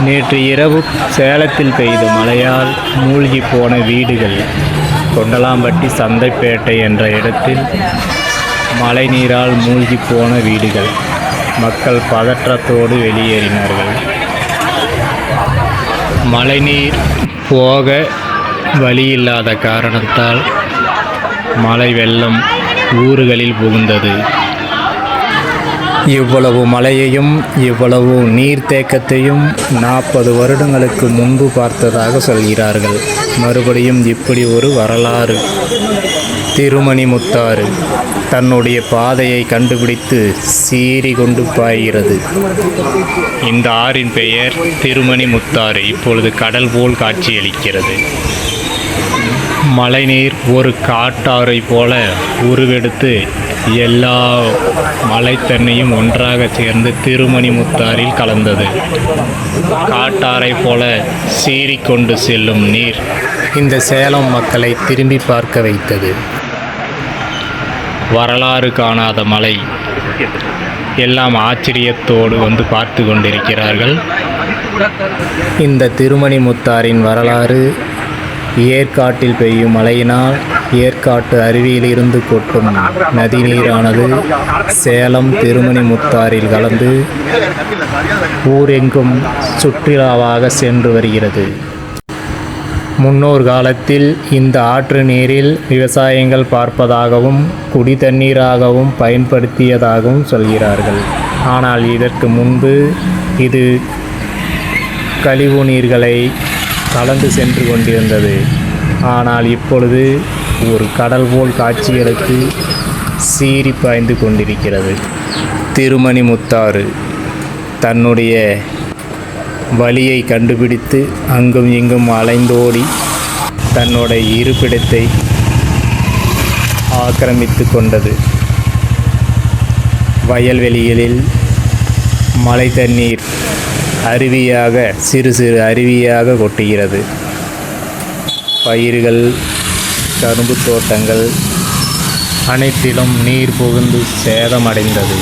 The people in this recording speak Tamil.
நேற்று இரவு சேலத்தில் பெய்த மழையால் மூழ்கி போன வீடுகள் கொண்டலாம்பட்டி சந்தைப்பேட்டை என்ற இடத்தில் மழைநீரால் மூழ்கி போன வீடுகள். மக்கள் பதற்றத்தோடு வெளியேறினார்கள். மழைநீர் போக வழியில்லாத காரணத்தால் மழை வெள்ளம் ஊர்களில் புகுந்தது. இவ்வளவு மழையையும் இவ்வளவு நீர்த்தேக்கத்தையும் நாற்பது வருடங்களுக்கு முன்பு பார்த்ததாக சொல்கிறார்கள். மறுபடியும் இப்படி ஒரு வரலாறு. திருமணி முத்தாறு தன்னுடைய பாதையை கண்டுபிடித்து சீறி கொண்டு பாய்கிறது. இந்த ஆறின் பெயர் திருமணி முத்தாறு. இப்பொழுது கடல் போல் காட்சியளிக்கிறது. மழைநீர் ஒரு காட்டாறை போல உருவெடுத்து எல்லா மலைத்தன்னையும் ஒன்றாக சேர்ந்து திருமணி முத்தாரில் கலந்தது. காட்டாரை போல சீறிக்கொண்டு செல்லும் நீர் இந்த சேலம் மக்களை திரும்பி பார்க்க வைத்தது. வரலாறு காணாத மலை. எல்லாம் ஆச்சரியத்தோடு வந்து பார்த்து கொண்டிருக்கிறார்கள். இந்த திருமணி முத்தாரின் வரலாறு ஏற்காட்டில் பெய்யும் மழையினால் ஏற்காட்டு அருவியிலிருந்து கொட்டும் நதிநீரானது சேலம் திருமணி முத்தாரில் கலந்து ஊரெங்கும் சுற்றுலாவாக சென்று வருகிறது. முன்னோர் காலத்தில் இந்த ஆற்று நீரில் விவசாயங்கள் பார்ப்பதாகவும் குடி தண்ணீராகவும் பயன்படுத்தியதாகவும் சொல்கிறார்கள். ஆனால் இதற்கு முன்பு இது கழிவு நீர்களை கலந்து சென்று கொண்டிருந்தது. ஆனால் இப்பொழுது ஒரு கடல் போல் காட்சிகளுக்கு சீறி பாய்ந்து கொண்டிருக்கிறது. திருமணி முத்தாறு தன்னுடைய வழியை கண்டுபிடித்து அங்கும் இங்கும் அலைந்தோடி தன்னோட இருப்பிடத்தை ஆக்கிரமித்து கொண்டது. வயல்வெளிகளில் மழை தண்ணீர் அருவியாக சிறு சிறு அருவியாக கொட்டுகிறது. பயிர்கள் கரும்பு தோட்டங்கள் அனைத்திலும் நீர் புகுந்து சேதமடைந்தது.